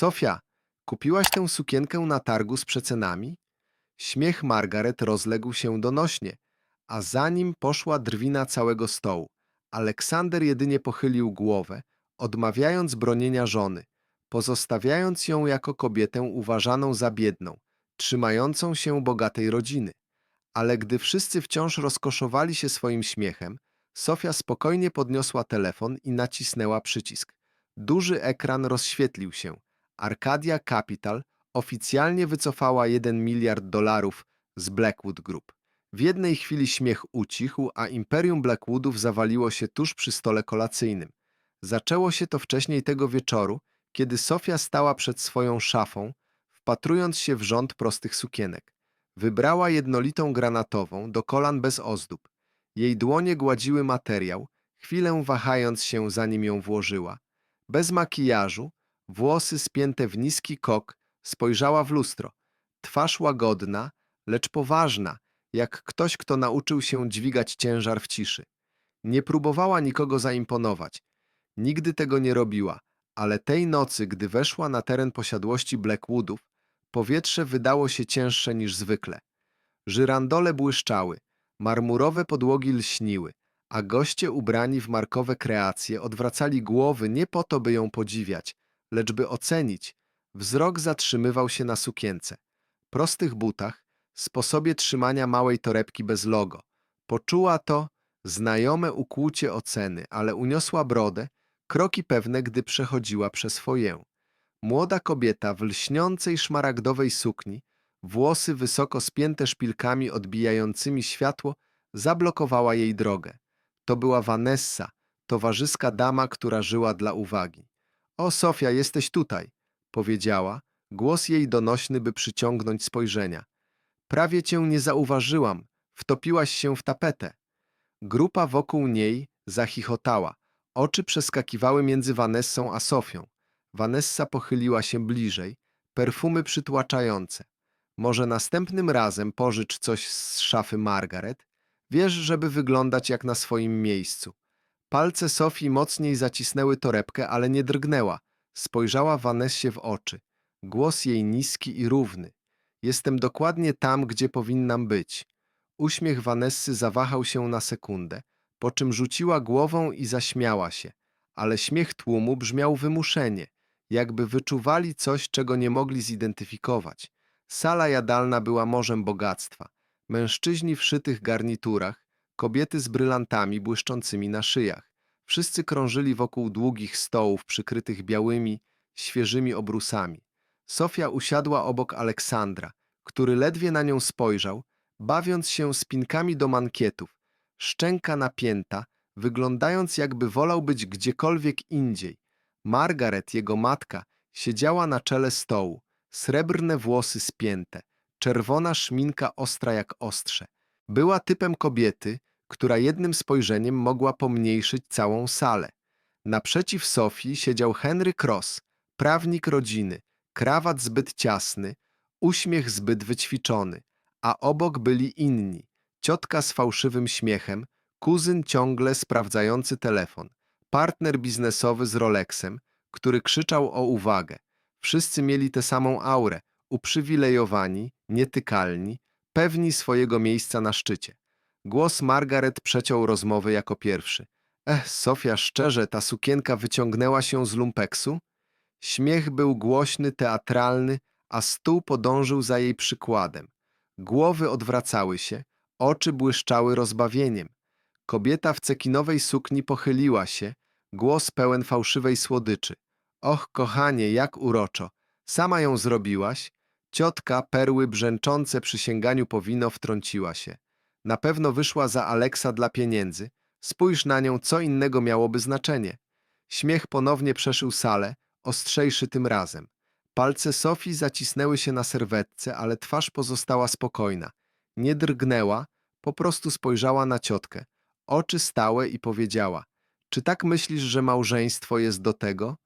Sofia, kupiłaś tę sukienkę na targu z przecenami? Śmiech Margaret rozległ się donośnie, a za nim poszła drwina całego stołu. Aleksander jedynie pochylił głowę, odmawiając bronienia żony, pozostawiając ją jako kobietę uważaną za biedną, trzymającą się bogatej rodziny. Ale gdy wszyscy wciąż rozkoszowali się swoim śmiechem, Sofia spokojnie podniosła telefon i nacisnęła przycisk. Duży ekran rozświetlił się. Arcadia Capital oficjalnie wycofała 1 miliard dolarów z Blackwood Group. W jednej chwili śmiech ucichł, a imperium Blackwoodów zawaliło się tuż przy stole kolacyjnym. Zaczęło się to wcześniej tego wieczoru, kiedy Sofia stała przed swoją szafą, wpatrując się w rząd prostych sukienek. Wybrała jednolitą granatową, do kolan bez ozdób. Jej dłonie gładziły materiał, chwilę wahając się, zanim ją włożyła. Bez makijażu, włosy spięte w niski kok, spojrzała w lustro. Twarz łagodna, lecz poważna, jak ktoś, kto nauczył się dźwigać ciężar w ciszy. Nie próbowała nikogo zaimponować. Nigdy tego nie robiła, ale tej nocy, gdy weszła na teren posiadłości Blackwoodów, powietrze wydało się cięższe niż zwykle. Żyrandole błyszczały, marmurowe podłogi lśniły, a goście ubrani w markowe kreacje odwracali głowy nie po to, by ją podziwiać, lecz by ocenić. Wzrok zatrzymywał się na sukience, prostych butach, sposobie trzymania małej torebki bez logo. Poczuła to znajome ukłucie oceny, ale uniosła brodę, kroki pewne, gdy przechodziła przez foję. Młoda kobieta w lśniącej szmaragdowej sukni, włosy wysoko spięte szpilkami odbijającymi światło, zablokowała jej drogę. To była Vanessa, towarzyska dama, która żyła dla uwagi. O, Sofia, jesteś tutaj, powiedziała, głos jej donośny, by przyciągnąć spojrzenia. Prawie cię nie zauważyłam, wtopiłaś się w tapetę. Grupa wokół niej zachichotała. Oczy przeskakiwały między Vanessą a Sofią. Vanessa pochyliła się bliżej, perfumy przytłaczające. Może następnym razem pożycz coś z szafy Margaret? Wiesz, żeby wyglądać jak na swoim miejscu. Palce Sofii mocniej zacisnęły torebkę, ale nie drgnęła. Spojrzała Vanessie w oczy. Głos jej niski i równy. Jestem dokładnie tam, gdzie powinnam być. Uśmiech Vanessy zawahał się na sekundę, po czym rzuciła głową i zaśmiała się. Ale śmiech tłumu brzmiał wymuszenie, jakby wyczuwali coś, czego nie mogli zidentyfikować. Sala jadalna była morzem bogactwa. Mężczyźni w szytych garniturach, kobiety z brylantami błyszczącymi na szyjach. Wszyscy krążyli wokół długich stołów przykrytych białymi, świeżymi obrusami. Sofia usiadła obok Aleksandra, który ledwie na nią spojrzał, bawiąc się spinkami do mankietów, szczęka napięta, wyglądając jakby wolał być gdziekolwiek indziej. Margaret, jego matka, siedziała na czele stołu, srebrne włosy spięte, czerwona szminka ostra jak ostrze. Była typem kobiety, która jednym spojrzeniem mogła pomniejszyć całą salę. Naprzeciw Sofii siedział Henry Cross, prawnik rodziny, krawat zbyt ciasny, uśmiech zbyt wyćwiczony, a obok byli inni. Ciotka z fałszywym śmiechem, kuzyn ciągle sprawdzający telefon, partner biznesowy z Rolexem, który krzyczał o uwagę. Wszyscy mieli tę samą aurę, uprzywilejowani, nietykalni, pewni swojego miejsca na szczycie. Głos Margaret przeciął rozmowę jako pierwszy. Ech, Sofia, szczerze, ta sukienka wyciągnęła się z lumpeksu? Śmiech był głośny, teatralny, a stół podążył za jej przykładem. Głowy odwracały się, oczy błyszczały rozbawieniem. Kobieta w cekinowej sukni pochyliła się, głos pełen fałszywej słodyczy. Och, kochanie, jak uroczo! Sama ją zrobiłaś? Ciotka, perły brzęczące przy sięganiu po wino, wtrąciła się. Na pewno wyszła za Aleksa dla pieniędzy. Spójrz na nią, co innego miałoby znaczenie. Śmiech ponownie przeszył salę, ostrzejszy tym razem. Palce Sofii zacisnęły się na serwetce, ale twarz pozostała spokojna. Nie drgnęła, po prostu spojrzała na ciotkę. Oczy stałe i powiedziała: Czy tak myślisz, że małżeństwo jest do tego?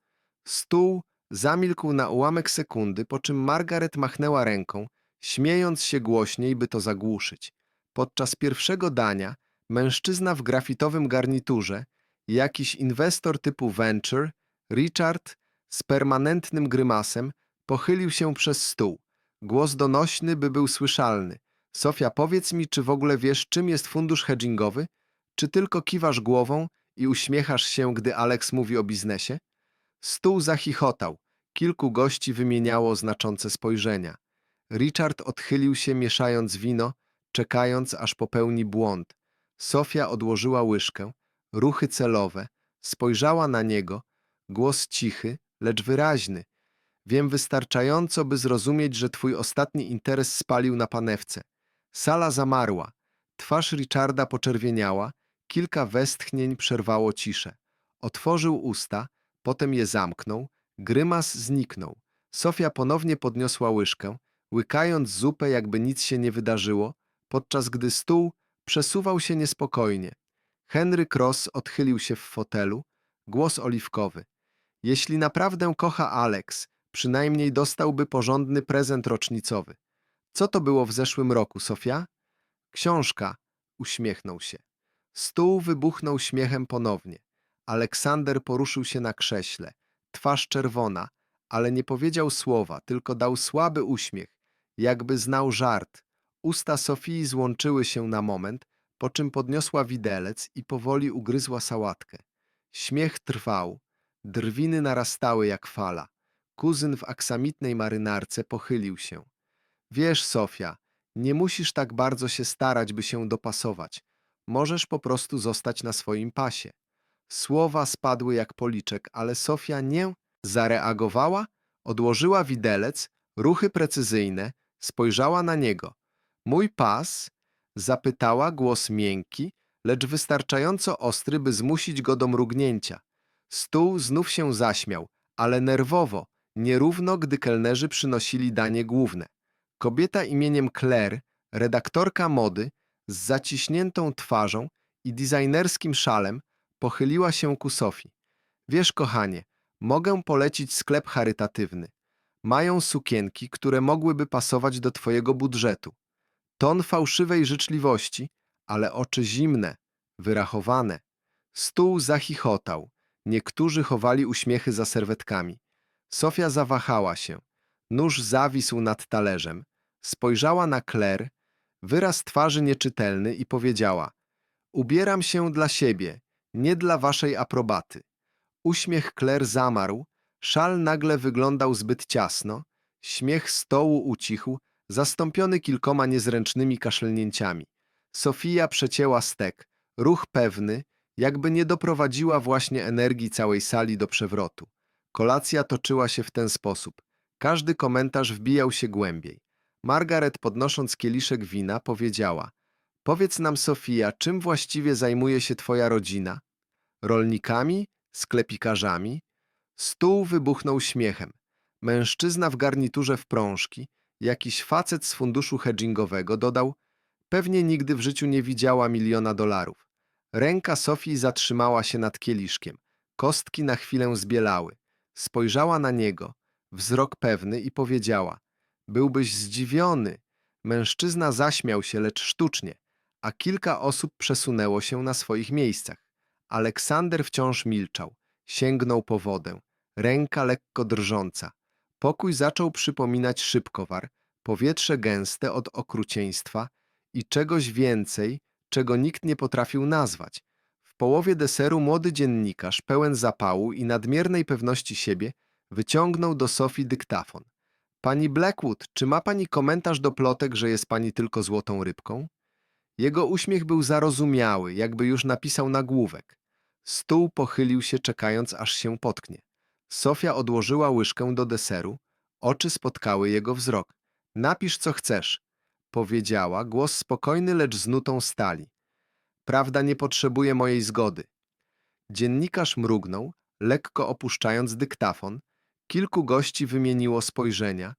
Stół zamilkł na ułamek sekundy, po czym Margaret machnęła ręką, śmiejąc się głośniej, by to zagłuszyć. Podczas pierwszego dania mężczyzna w grafitowym garniturze, jakiś inwestor typu venture, Richard, z permanentnym grymasem, pochylił się przez stół. Głos donośny, by był słyszalny. Sofia, powiedz mi, czy w ogóle wiesz, czym jest fundusz hedgingowy? Czy tylko kiwasz głową i uśmiechasz się, gdy Alex mówi o biznesie? Stół zachichotał. Kilku gości wymieniało znaczące spojrzenia. Richard odchylił się, mieszając wino, czekając, aż popełni błąd. Sofia odłożyła łyżkę, ruchy celowe, spojrzała na niego, głos cichy, lecz wyraźny. Wiem wystarczająco, by zrozumieć, że twój ostatni interes spalił na panewce. Sala zamarła. Twarz Richarda poczerwieniała, kilka westchnień przerwało ciszę. Otworzył usta, potem je zamknął, grymas zniknął. Sofia ponownie podniosła łyżkę, łykając zupę, jakby nic się nie wydarzyło, podczas gdy stół przesuwał się niespokojnie. Henry Cross odchylił się w fotelu, głos oliwkowy. Jeśli naprawdę kocha Alex, przynajmniej dostałby porządny prezent rocznicowy. Co to było w zeszłym roku, Sofia? Książka, uśmiechnął się. Stół wybuchnął śmiechem ponownie. Aleksander poruszył się na krześle, twarz czerwona, ale nie powiedział słowa, tylko dał słaby uśmiech, jakby znał żart. Usta Sofii złączyły się na moment, po czym podniosła widelec i powoli ugryzła sałatkę. Śmiech trwał, drwiny narastały jak fala. Kuzyn w aksamitnej marynarce pochylił się. Wiesz, Sofia, nie musisz tak bardzo się starać, by się dopasować. Możesz po prostu zostać na swoim pasie. Słowa spadły jak policzek, ale Sofia nie zareagowała, odłożyła widelec, ruchy precyzyjne, spojrzała na niego. Mój pas? Zapytała głos miękki, lecz wystarczająco ostry, by zmusić go do mrugnięcia. Stół znów się zaśmiał, ale nerwowo, nierówno, gdy kelnerzy przynosili danie główne. Kobieta imieniem Claire, redaktorka mody, z zaciśniętą twarzą i designerskim szalem, pochyliła się ku Sofii. Wiesz, kochanie, mogę polecić sklep charytatywny. Mają sukienki, które mogłyby pasować do twojego budżetu. Ton fałszywej życzliwości, ale oczy zimne, wyrachowane. Stół zachichotał. Niektórzy chowali uśmiechy za serwetkami. Sofia zawahała się. Nóż zawisł nad talerzem. Spojrzała na Claire, wyraz twarzy nieczytelny i powiedziała Ubieram się dla siebie, nie dla waszej aprobaty. Uśmiech Claire zamarł, szal nagle wyglądał zbyt ciasno, śmiech stołu ucichł, zastąpiony kilkoma niezręcznymi kaszlnięciami. Sofia przecięła stek, ruch pewny, jakby nie doprowadziła właśnie energii całej sali do przewrotu. Kolacja toczyła się w ten sposób. Każdy komentarz wbijał się głębiej. Margaret, podnosząc kieliszek wina, powiedziała Powiedz nam, Sofia, czym właściwie zajmuje się twoja rodzina? Rolnikami? Sklepikarzami? Stół wybuchnął śmiechem. Mężczyzna w garniturze w prążki, jakiś facet z funduszu hedgingowego dodał Pewnie nigdy w życiu nie widziała miliona dolarów. Ręka Sofii zatrzymała się nad kieliszkiem. Kostki na chwilę zbielały. Spojrzała na niego, wzrok pewny i powiedziała Byłbyś zdziwiony. Mężczyzna zaśmiał się, lecz sztucznie, a kilka osób przesunęło się na swoich miejscach. Aleksander wciąż milczał. Sięgnął po wodę. Ręka lekko drżąca. Pokój zaczął przypominać szybkowar, powietrze gęste od okrucieństwa i czegoś więcej, czego nikt nie potrafił nazwać. W połowie deseru młody dziennikarz, pełen zapału i nadmiernej pewności siebie, wyciągnął do Sofii dyktafon. Pani Blackwood, czy ma pani komentarz do plotek, że jest pani tylko złotą rybką? Jego uśmiech był zarozumiały, jakby już napisał nagłówek. Stół pochylił się, czekając, aż się potknie. Sofia odłożyła łyżkę do deseru, oczy spotkały jego wzrok. Napisz, co chcesz, powiedziała, głos spokojny, lecz z nutą stali. Prawda nie potrzebuje mojej zgody. Dziennikarz mrugnął, lekko opuszczając dyktafon. Kilku gości wymieniło spojrzenia.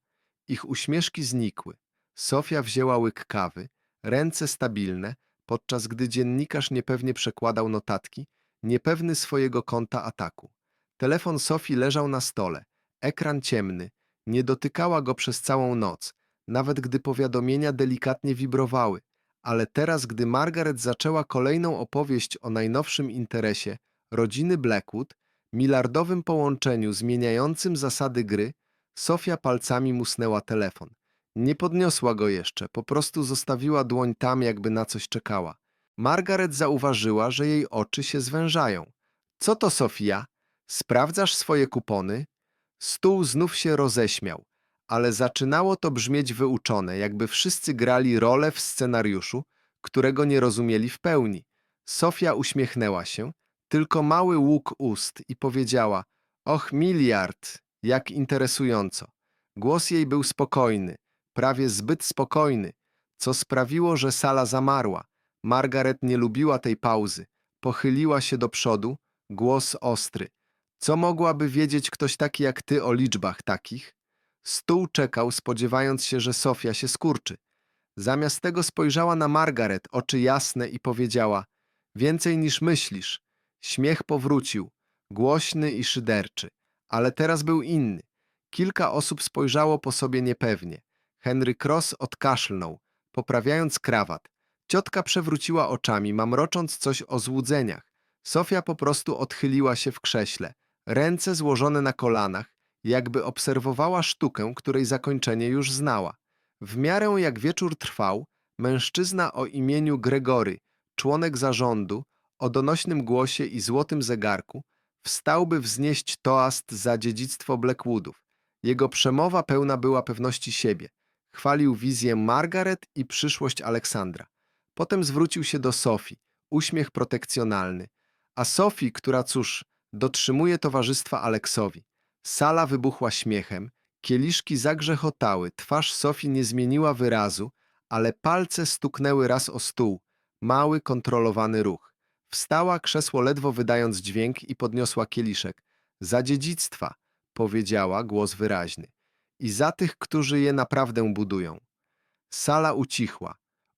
Ich uśmieszki znikły. Sofia wzięła łyk kawy, ręce stabilne, podczas gdy dziennikarz niepewnie przekładał notatki, niepewny swojego kąta ataku. Telefon Sofii leżał na stole, ekran ciemny, nie dotykała go przez całą noc, nawet gdy powiadomienia delikatnie wibrowały, ale teraz, gdy Margaret zaczęła kolejną opowieść o najnowszym interesie rodziny Blackwood, milardowym połączeniu zmieniającym zasady gry, Sofia palcami musnęła telefon. Nie podniosła go jeszcze, po prostu zostawiła dłoń tam, jakby na coś czekała. Margaret zauważyła, że jej oczy się zwężają. Co to, Sofia? Sprawdzasz swoje kupony? Stół znów się roześmiał, ale zaczynało to brzmieć wyuczone, jakby wszyscy grali rolę w scenariuszu, którego nie rozumieli w pełni. Sofia uśmiechnęła się, tylko mały łuk ust i powiedziała: Och, miliard, jak interesująco. Głos jej był spokojny, prawie zbyt spokojny, co sprawiło, że sala zamarła. Margaret nie lubiła tej pauzy. Pochyliła się do przodu, głos ostry. Co mogłaby wiedzieć ktoś taki jak ty o liczbach takich? Stół czekał, spodziewając się, że Sofia się skurczy. Zamiast tego spojrzała na Margaret, oczy jasne i powiedziała: Więcej niż myślisz. Śmiech powrócił, głośny i szyderczy, ale teraz był inny. Kilka osób spojrzało po sobie niepewnie. Henry Cross odkaszlnął, poprawiając krawat. Ciotka przewróciła oczami, mamrocząc coś o złudzeniach. Sofia po prostu odchyliła się w krześle, ręce złożone na kolanach, jakby obserwowała sztukę, której zakończenie już znała. W miarę jak wieczór trwał, mężczyzna o imieniu Gregory, członek zarządu, o donośnym głosie i złotym zegarku, wstał, by wznieść toast za dziedzictwo Blackwoodów. Jego przemowa pełna była pewności siebie. Chwalił wizję Margaret i przyszłość Aleksandra. Potem zwrócił się do Sofii, uśmiech protekcjonalny. A Sofii, która cóż, dotrzymuje towarzystwa Aleksowi. Sala wybuchła śmiechem, kieliszki zagrzechotały, twarz Sofii nie zmieniła wyrazu, ale palce stuknęły raz o stół. Mały, kontrolowany ruch. Wstała, krzesło ledwo wydając dźwięk i podniosła kieliszek. Za dziedzictwa, powiedziała, głos wyraźny. I za tych, którzy je naprawdę budują. Sala ucichła.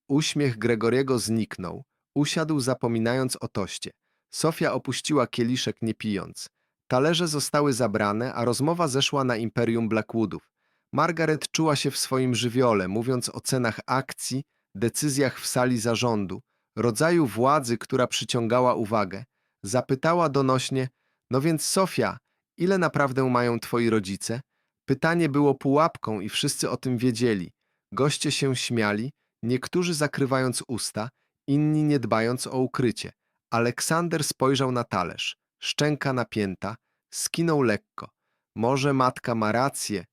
Uśmiech Gregoriego zniknął. Usiadł, zapominając o toście. Sofia opuściła kieliszek, nie pijąc. Talerze zostały zabrane, a rozmowa zeszła na imperium Blackwoodów. Margaret czuła się w swoim żywiole, mówiąc o cenach akcji, decyzjach w sali zarządu, rodzaju władzy, która przyciągała uwagę. Zapytała donośnie, no więc Sofia, ile naprawdę mają twoi rodzice? Pytanie było pułapką i wszyscy o tym wiedzieli. Goście się śmiali, niektórzy zakrywając usta, inni nie dbając o ukrycie. Aleksander spojrzał na talerz. Szczęka napięta, skinął lekko. Może matka ma rację,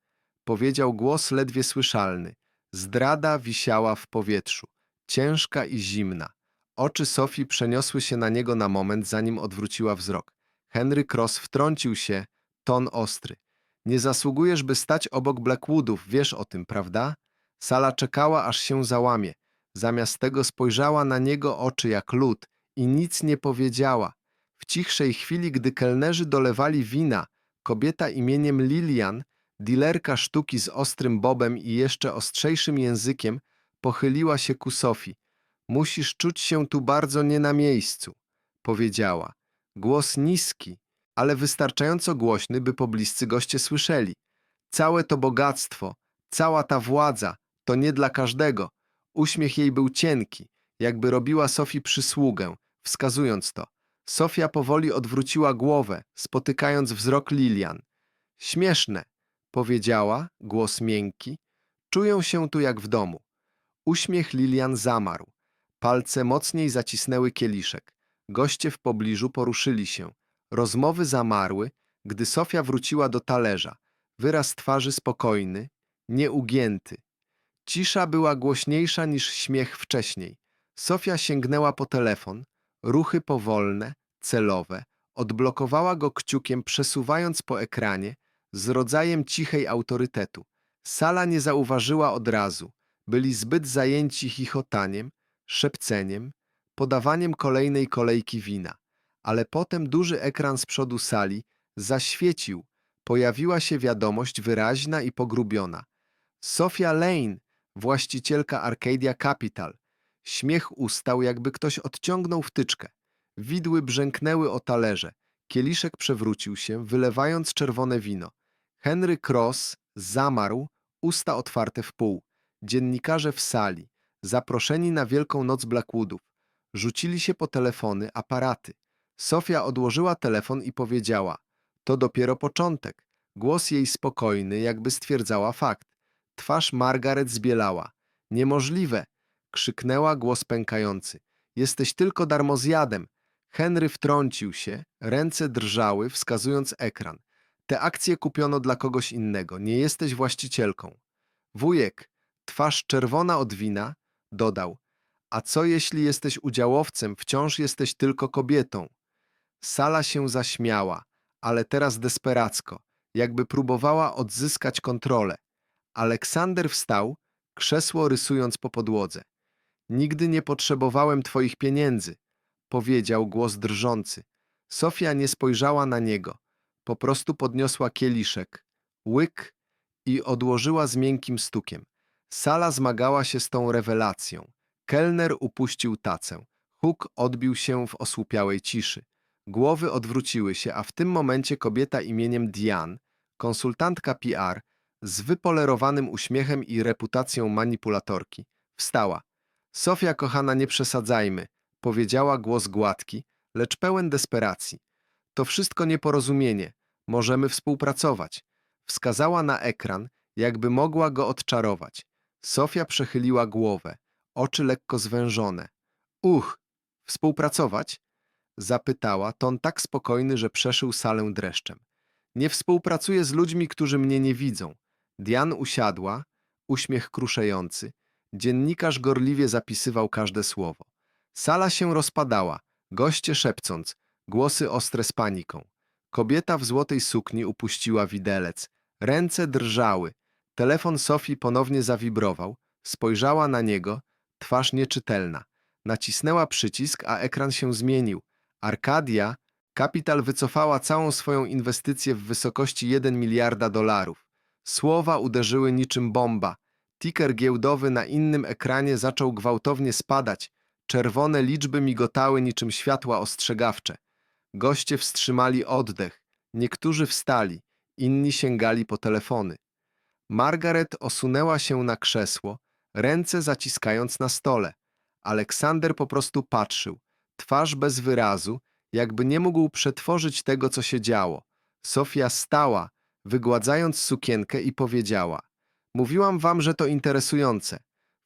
powiedział głos ledwie słyszalny. Zdrada wisiała w powietrzu, ciężka i zimna. Oczy Sofii przeniosły się na niego na moment, zanim odwróciła wzrok. Henry Cross wtrącił się, ton ostry. Nie zasługujesz, by stać obok Blackwoodów, wiesz o tym, prawda? Sala czekała, aż się załamie. Zamiast tego spojrzała na niego oczy jak lód i nic nie powiedziała. W cichszej chwili, gdy kelnerzy dolewali wina, kobieta imieniem Lilian, dilerka sztuki z ostrym bobem i jeszcze ostrzejszym językiem, pochyliła się ku Sofii. Musisz czuć się tu bardzo nie na miejscu, powiedziała. Głos niski, ale wystarczająco głośny, by pobliscy goście słyszeli. Całe to bogactwo, cała ta władza, to nie dla każdego. Uśmiech jej był cienki, jakby robiła Sofii przysługę, wskazując to. Sofia powoli odwróciła głowę, spotykając wzrok Lilian. Śmieszne, powiedziała, głos miękki. Czują się tu jak w domu. Uśmiech Lilian zamarł. Palce mocniej zacisnęły kieliszek. Goście w pobliżu poruszyli się. Rozmowy zamarły, gdy Sofia wróciła do talerza. Wyraz twarzy spokojny, nieugięty. Cisza była głośniejsza niż śmiech wcześniej. Sofia sięgnęła po telefon, ruchy powolne, celowe, odblokowała go kciukiem, przesuwając po ekranie, z rodzajem cichej autorytetu. Sala nie zauważyła od razu. Byli zbyt zajęci chichotaniem, szepceniem, podawaniem kolejnej kolejki wina. Ale potem duży ekran z przodu sali zaświecił. Pojawiła się wiadomość wyraźna i pogrubiona. Sofia Lane, właścicielka Arcadia Capital. Śmiech ustał, jakby ktoś odciągnął wtyczkę. Widły brzęknęły o talerze. Kieliszek przewrócił się, wylewając czerwone wino. Henry Cross zamarł, usta otwarte w pół. Dziennikarze w sali, zaproszeni na Wielką Noc Blackwoodów. Rzucili się po telefony, aparaty. Sofia odłożyła telefon i powiedziała To dopiero początek. Głos jej spokojny, jakby stwierdzała fakt. Twarz Margaret zbielała. Niemożliwe! Krzyknęła głos pękający. Jesteś tylko darmozjadem. Henry wtrącił się, ręce drżały, wskazując ekran. Te akcje kupiono dla kogoś innego. Nie jesteś właścicielką. Wujek, twarz czerwona od wina, dodał. A co jeśli jesteś udziałowcem, wciąż jesteś tylko kobietą? Sala się zaśmiała, ale teraz desperacko, jakby próbowała odzyskać kontrolę. Aleksander wstał, krzesło rysując po podłodze. Nigdy nie potrzebowałem twoich pieniędzy, powiedział głos drżący. Sofia nie spojrzała na niego. Po prostu podniosła kieliszek, łyk i odłożyła z miękkim stukiem. Sala zmagała się z tą rewelacją. Kelner upuścił tacę. Huk odbił się w osłupiałej ciszy. Głowy odwróciły się, a w tym momencie kobieta imieniem Diane, konsultantka PR, z wypolerowanym uśmiechem i reputacją manipulatorki, wstała. Sofia, kochana, nie przesadzajmy, powiedziała głos gładki, lecz pełen desperacji. To wszystko nieporozumienie. Możemy współpracować. Wskazała na ekran, jakby mogła go odczarować. Sofia przechyliła głowę, oczy lekko zwężone. Uch, współpracować? Zapytała, ton tak spokojny, że przeszył salę dreszczem. Nie współpracuję z ludźmi, którzy mnie nie widzą. Dian usiadła, uśmiech kruszejący. Dziennikarz gorliwie zapisywał każde słowo. Sala się rozpadała, goście szepcąc, głosy ostre z paniką. Kobieta w złotej sukni upuściła widelec. Ręce drżały. Telefon Sofii ponownie zawibrował. Spojrzała na niego, twarz nieczytelna. Nacisnęła przycisk, a ekran się zmienił. Arkadia, Capital wycofała całą swoją inwestycję w wysokości 1 miliarda dolarów. Słowa uderzyły niczym bomba. Ticker giełdowy na innym ekranie zaczął gwałtownie spadać. Czerwone liczby migotały niczym światła ostrzegawcze. Goście wstrzymali oddech. Niektórzy wstali, inni sięgali po telefony. Margaret osunęła się na krzesło, ręce zaciskając na stole. Aleksander po prostu patrzył, twarz bez wyrazu, jakby nie mógł przetworzyć tego, co się działo. Sofia stała, wygładzając sukienkę i powiedziała: Mówiłam wam, że to interesujące.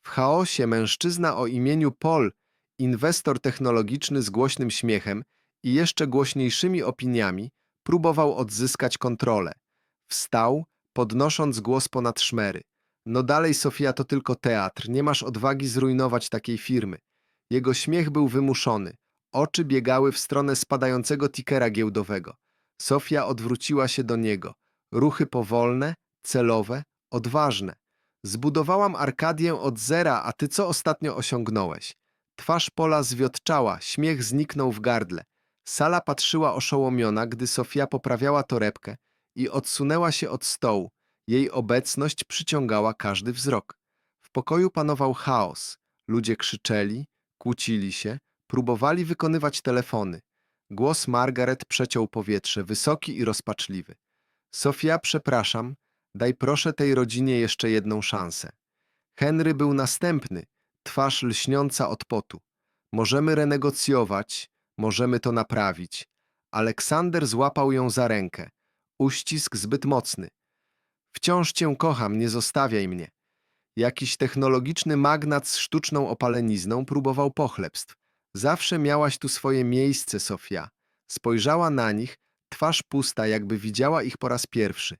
W chaosie mężczyzna o imieniu Paul, inwestor technologiczny z głośnym śmiechem i jeszcze głośniejszymi opiniami, próbował odzyskać kontrolę. Wstał, podnosząc głos ponad szmery. No dalej, Sofia, to tylko teatr, nie masz odwagi zrujnować takiej firmy. Jego śmiech był wymuszony. Oczy biegały w stronę spadającego tikera giełdowego. Sofia odwróciła się do niego. Ruchy powolne, celowe, odważne. Zbudowałam Arkadię od zera, a ty co ostatnio osiągnąłeś? Twarz Pola zwiotczała, śmiech zniknął w gardle. Sala patrzyła oszołomiona, gdy Sofia poprawiała torebkę i odsunęła się od stołu. Jej obecność przyciągała każdy wzrok. W pokoju panował chaos. Ludzie krzyczeli, kłócili się, próbowali wykonywać telefony. Głos Margaret przeciął powietrze, wysoki i rozpaczliwy. Sofia, przepraszam, daj proszę tej rodzinie jeszcze jedną szansę. Henry był następny, twarz lśniąca od potu. Możemy renegocjować, możemy to naprawić. Aleksander złapał ją za rękę. Uścisk zbyt mocny. Wciąż cię kocham, nie zostawiaj mnie. Jakiś technologiczny magnat z sztuczną opalenizną próbował pochlebstw. Zawsze miałaś tu swoje miejsce, Sofia. Spojrzała na nich, twarz pusta, jakby widziała ich po raz pierwszy.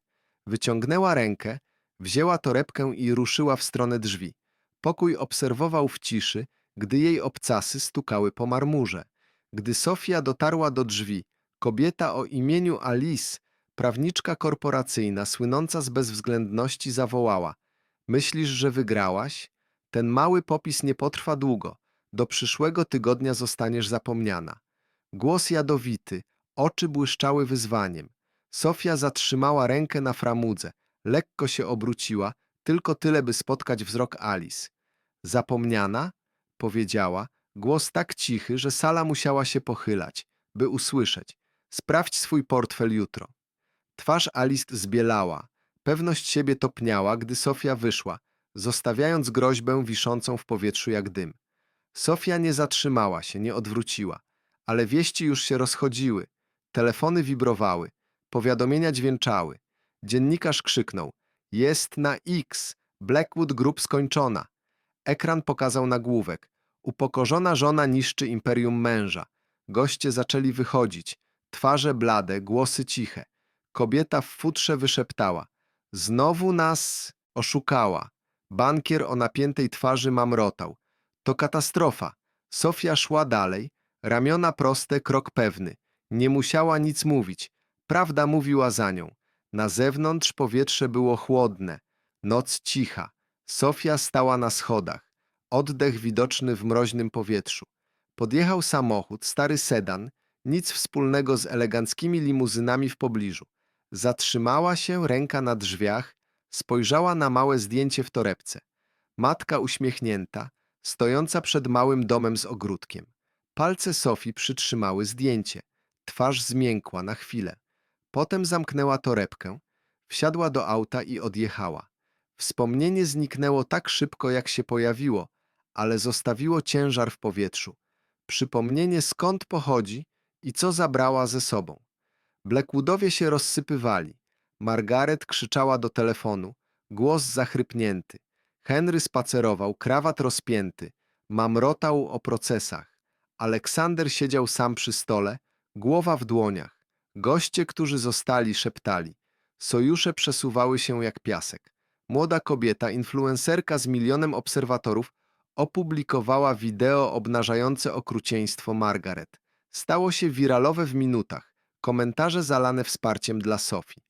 Wyciągnęła rękę, wzięła torebkę i ruszyła w stronę drzwi. Pokój obserwował w ciszy, gdy jej obcasy stukały po marmurze. Gdy Sofia dotarła do drzwi, kobieta o imieniu Alice, prawniczka korporacyjna, słynąca z bezwzględności, zawołała: Myślisz, że wygrałaś? Ten mały popis nie potrwa długo. Do przyszłego tygodnia zostaniesz zapomniana. Głos jadowity, oczy błyszczały wyzwaniem. Sofia zatrzymała rękę na framudze, lekko się obróciła, tylko tyle, by spotkać wzrok Alice. Zapomniana? powiedziała, głos tak cichy, że sala musiała się pochylać, by usłyszeć. Sprawdź swój portfel jutro. Twarz Alice zbielała, pewność siebie topniała, gdy Sofia wyszła, zostawiając groźbę wiszącą w powietrzu jak dym. Sofia nie zatrzymała się, nie odwróciła, ale wieści już się rozchodziły, telefony wibrowały. Powiadomienia dźwięczały. Dziennikarz krzyknął. Jest na X. Blackwood Group skończona. Ekran pokazał nagłówek. Upokorzona żona niszczy imperium męża. Goście zaczęli wychodzić. Twarze blade, głosy ciche. Kobieta w futrze wyszeptała. Znowu nas oszukała. Bankier o napiętej twarzy mamrotał. To katastrofa. Sofia szła dalej. Ramiona proste, krok pewny. Nie musiała nic mówić. Prawda mówiła za nią. Na zewnątrz powietrze było chłodne. Noc cicha. Sofia stała na schodach. Oddech widoczny w mroźnym powietrzu. Podjechał samochód, stary sedan, nic wspólnego z eleganckimi limuzynami w pobliżu. Zatrzymała się, ręka na drzwiach, spojrzała na małe zdjęcie w torebce. Matka uśmiechnięta, stojąca przed małym domem z ogródkiem. Palce Sofii przytrzymały zdjęcie. Twarz zmiękła na chwilę. Potem zamknęła torebkę, wsiadła do auta i odjechała. Wspomnienie zniknęło tak szybko, jak się pojawiło, ale zostawiło ciężar w powietrzu. Przypomnienie skąd pochodzi i co zabrała ze sobą. Blackwoodowie się rozsypywali. Margaret krzyczała do telefonu, głos zachrypnięty. Henry spacerował, krawat rozpięty, mamrotał o procesach. Aleksander siedział sam przy stole, głowa w dłoniach. Goście, którzy zostali, szeptali. Sojusze przesuwały się jak piasek. Młoda kobieta, influencerka z milionem obserwatorów, opublikowała wideo obnażające okrucieństwo Margaret. Stało się wiralowe w minutach. Komentarze zalane wsparciem dla Sofii.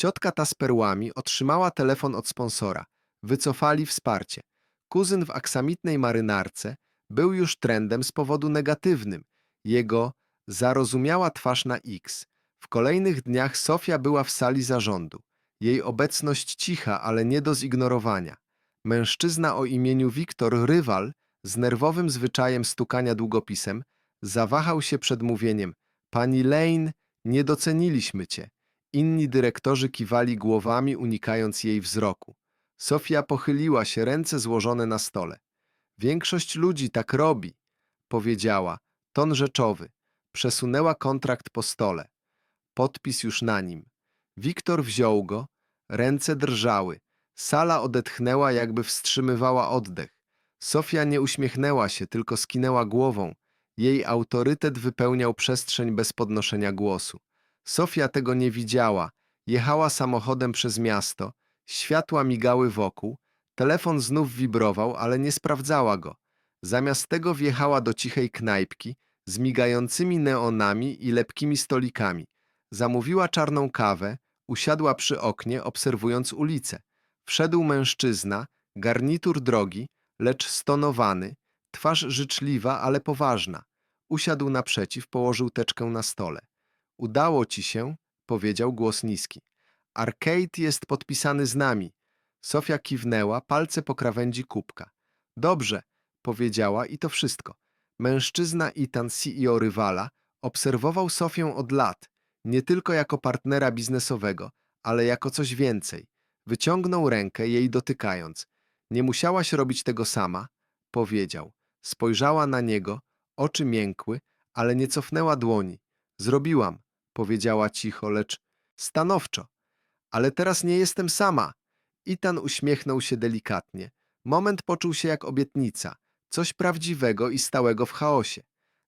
Ciotka ta z perłami otrzymała telefon od sponsora. Wycofali wsparcie. Kuzyn w aksamitnej marynarce był już trendem z powodu negatywnym. Jego zarozumiała twarz na X. W kolejnych dniach Sofia była w sali zarządu. Jej obecność cicha, ale nie do zignorowania. Mężczyzna o imieniu Wiktor Rywal, z nerwowym zwyczajem stukania długopisem, zawahał się przed mówieniem Pani Lane, nie doceniliśmy cię. Inni dyrektorzy kiwali głowami, unikając jej wzroku. Sofia pochyliła się, ręce złożone na stole. Większość ludzi tak robi, powiedziała, ton rzeczowy. Przesunęła kontrakt po stole. Podpis już na nim. Wiktor wziął go, ręce drżały. Sala odetchnęła, jakby wstrzymywała oddech. Sofia nie uśmiechnęła się, tylko skinęła głową. Jej autorytet wypełniał przestrzeń bez podnoszenia głosu. Sofia tego nie widziała. Jechała samochodem przez miasto. Światła migały wokół. Telefon znów wibrował, ale nie sprawdzała go. Zamiast tego wjechała do cichej knajpki z migającymi neonami i lepkimi stolikami. Zamówiła czarną kawę, usiadła przy oknie, obserwując ulicę. Wszedł mężczyzna, garnitur drogi, lecz stonowany, twarz życzliwa, ale poważna. Usiadł naprzeciw, położył teczkę na stole. Udało ci się, powiedział głos niski. Arcade jest podpisany z nami. Sofia kiwnęła, palce po krawędzi kubka. Dobrze, powiedziała i to wszystko. Mężczyzna Itan, CEO rywala, obserwował Sofię od lat, nie tylko jako partnera biznesowego, ale jako coś więcej. Wyciągnął rękę, jej dotykając. Nie musiałaś robić tego sama, powiedział. Spojrzała na niego, oczy miękły, ale nie cofnęła dłoni. Zrobiłam, powiedziała cicho, lecz stanowczo. Ale teraz nie jestem sama. Itan uśmiechnął się delikatnie. Moment poczuł się jak obietnica, coś prawdziwego i stałego w chaosie.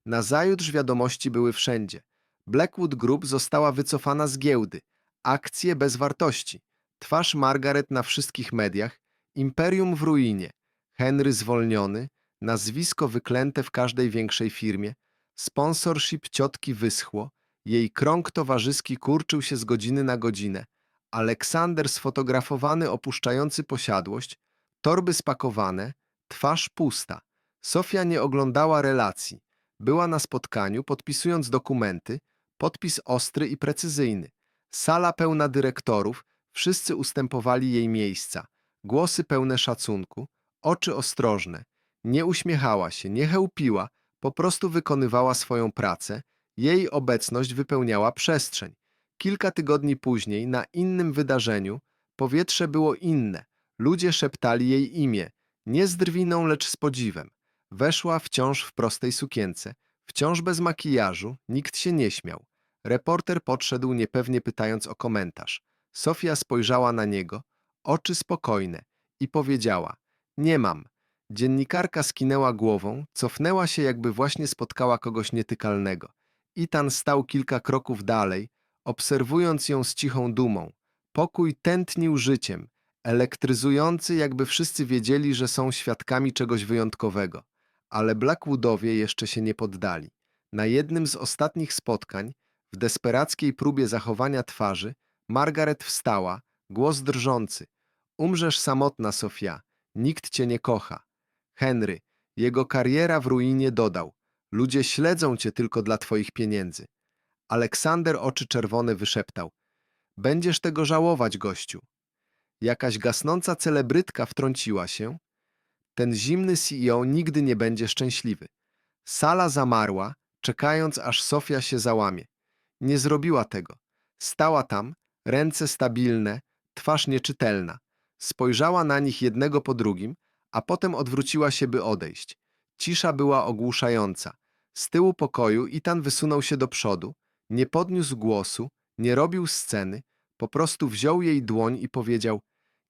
Nazajutrz wiadomości były wszędzie. Blackwood Group została wycofana z giełdy. Akcje bez wartości. Twarz Margaret na wszystkich mediach. Imperium w ruinie. Henry zwolniony. Nazwisko wyklęte w każdej większej firmie. Sponsorship ciotki wyschło. Jej krąg towarzyski kurczył się z godziny na godzinę. Aleksander sfotografowany opuszczający posiadłość. Torby spakowane. Twarz pusta. Sofia nie oglądała relacji. Była na spotkaniu, podpisując dokumenty, podpis ostry i precyzyjny. Sala pełna dyrektorów, wszyscy ustępowali jej miejsca. Głosy pełne szacunku, oczy ostrożne. Nie uśmiechała się, nie chełpiła, po prostu wykonywała swoją pracę. Jej obecność wypełniała przestrzeń. Kilka tygodni później, na innym wydarzeniu, powietrze było inne. Ludzie szeptali jej imię, nie z drwiną, lecz z podziwem. Weszła wciąż w prostej sukience, wciąż bez makijażu, nikt się nie śmiał. Reporter podszedł niepewnie pytając o komentarz. Sofia spojrzała na niego, oczy spokojne i powiedziała: Nie mam. Dziennikarka skinęła głową, cofnęła się, jakby właśnie spotkała kogoś nietykalnego. Itan stał kilka kroków dalej, obserwując ją z cichą dumą. Pokój tętnił życiem, elektryzujący, jakby wszyscy wiedzieli, że są świadkami czegoś wyjątkowego. Ale Blackwoodowie jeszcze się nie poddali. Na jednym z ostatnich spotkań, w desperackiej próbie zachowania twarzy, Margaret wstała, głos drżący. Umrzesz samotna, Sofia. Nikt cię nie kocha. Henry, jego kariera w ruinie dodał. Ludzie śledzą cię tylko dla twoich pieniędzy. Aleksander oczy czerwone wyszeptał. Będziesz tego żałować, gościu. Jakaś gasnąca celebrytka wtrąciła się. Ten zimny CEO nigdy nie będzie szczęśliwy. Sala zamarła, czekając aż Sofia się załamie. Nie zrobiła tego. Stała tam, ręce stabilne, twarz nieczytelna. Spojrzała na nich jednego po drugim, a potem odwróciła się, by odejść. Cisza była ogłuszająca. Z tyłu pokoju Itan wysunął się do przodu, nie podniósł głosu, nie robił sceny, po prostu wziął jej dłoń i powiedział: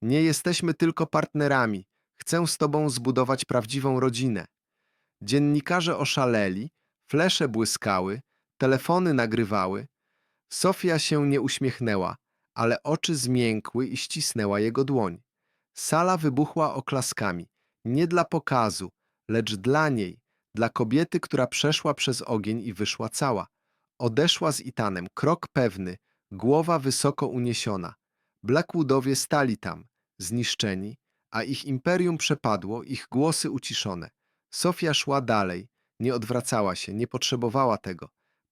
Nie jesteśmy tylko partnerami, chcę z tobą zbudować prawdziwą rodzinę. Dziennikarze oszaleli, flesze błyskały, telefony nagrywały. Sofia się nie uśmiechnęła, ale oczy zmiękły i ścisnęła jego dłoń. Sala wybuchła oklaskami, nie dla pokazu, lecz dla niej, dla kobiety, która przeszła przez ogień i wyszła cała. Odeszła z Itanem, krok pewny, głowa wysoko uniesiona. Blackwoodowie stali tam, zniszczeni, a ich imperium przepadło, ich głosy uciszone. Sofia szła dalej, nie odwracała się, nie potrzebowała tego.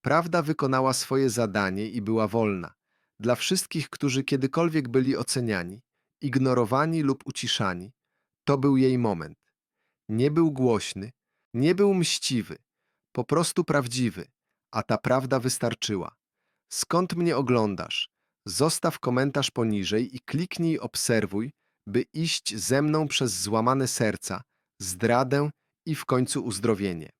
Prawda wykonała swoje zadanie i była wolna. Dla wszystkich, którzy kiedykolwiek byli oceniani, ignorowani lub uciszani, to był jej moment. Nie był głośny, nie był mściwy, po prostu prawdziwy, a ta prawda wystarczyła. Skąd mnie oglądasz? Zostaw komentarz poniżej i kliknij obserwuj, by iść ze mną przez złamane serca, zdradę i w końcu uzdrowienie.